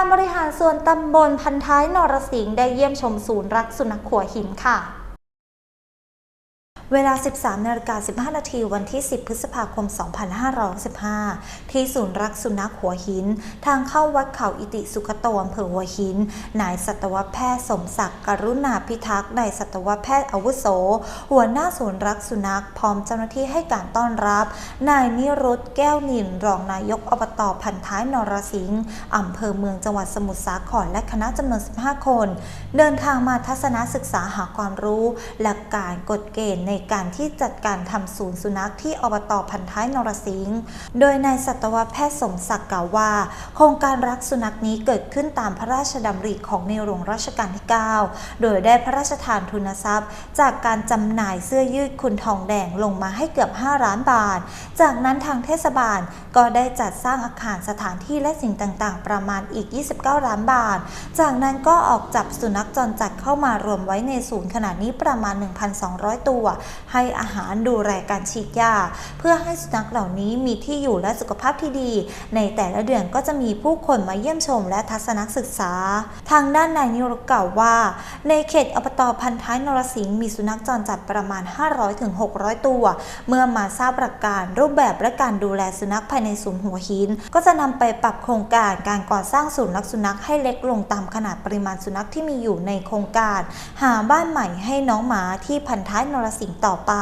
การบริหารส่วนตำบลพันท้ายนรสิงห์ได้เยี่ยมชมศูนย์รักสุนัขขัวหินค่ะ เวลา 13นาฬิกา15 นาทีวันที่ 10 พฤษภาคม 2565ที่ศูนย์รักสุนัขหัวหิน ทางเข้าวัดเขาอิติสุขโตอำเภอหัวหิน นายสัตวแพทย์สมศักดิ์กรุณาพิทักษ์นายสัตวแพทย์อาวุโส หัวหน้าศูนย์รักสุนัข พร้อมเจ้าหน้าที่ให้การต้อนรับ นายนิรุตแก้วนินรองนายกอบตพันท้ายนรสิงห์อำเภอเมืองจังหวัดสมุทรสาครและคณะจำนวน 15 คน เดินทางมาทัศนศึกษาหาความรู้ หลักการกฎเกณฑ์ในการที่จัดการทำศูนย์สุนัขที่อบตพันท้ายนรสิงห์ โดยนายสัตวแพทย์สมศักดิ์กล่าวว่า โครงการรักสุนัขนี้เกิดขึ้นตามพระราชดำริของในหลวงรัชกาลที่ 9 โดยได้พระราชทานทุนทรัพย์ จากการจำหน่ายเสื้อยืดคุณทองแดงลงมาให้เกือบ 5 ล้านบาท จากนั้นทางเทศบาลก็ได้จัดสร้างอาคารสถานที่และสิ่งต่างๆ ประมาณอีก 29 ล้านบาท จากนั้นก็ออกจับสุนัขจรจัดเข้ามารวมไว้ในศูนย์ขนาดนี้ประมาณ 1,200 ตัวให้อาหารดูแลการฉีดยา เพื่อให้สุนัขเหล่านี้มีที่อยู่และสุขภาพที่ดี ในแต่ละเดือนก็จะมีผู้คนมาเยี่ยมชมและทัศนศึกษา ทางด้านนายนิรุกล่าวว่า ในเขตอบตพันท้ายนรสิงห์มีสุนัขจรจัดประมาณ 500-600 ตัว เมื่อมาทราบหลักการรูปแบบและการดูแลสุนัขภายในศูนย์หัวหิน ก็จะนำไปปรับโครงการการก่อสร้างศูนย์รักสุนัขให้เล็กลงตามขนาดปริมาณสุนัขที่มีอยู่ในโครงการ หาบ้านใหม่ให้น้องหมาที่พันท้ายนรสิงห์ต่อไป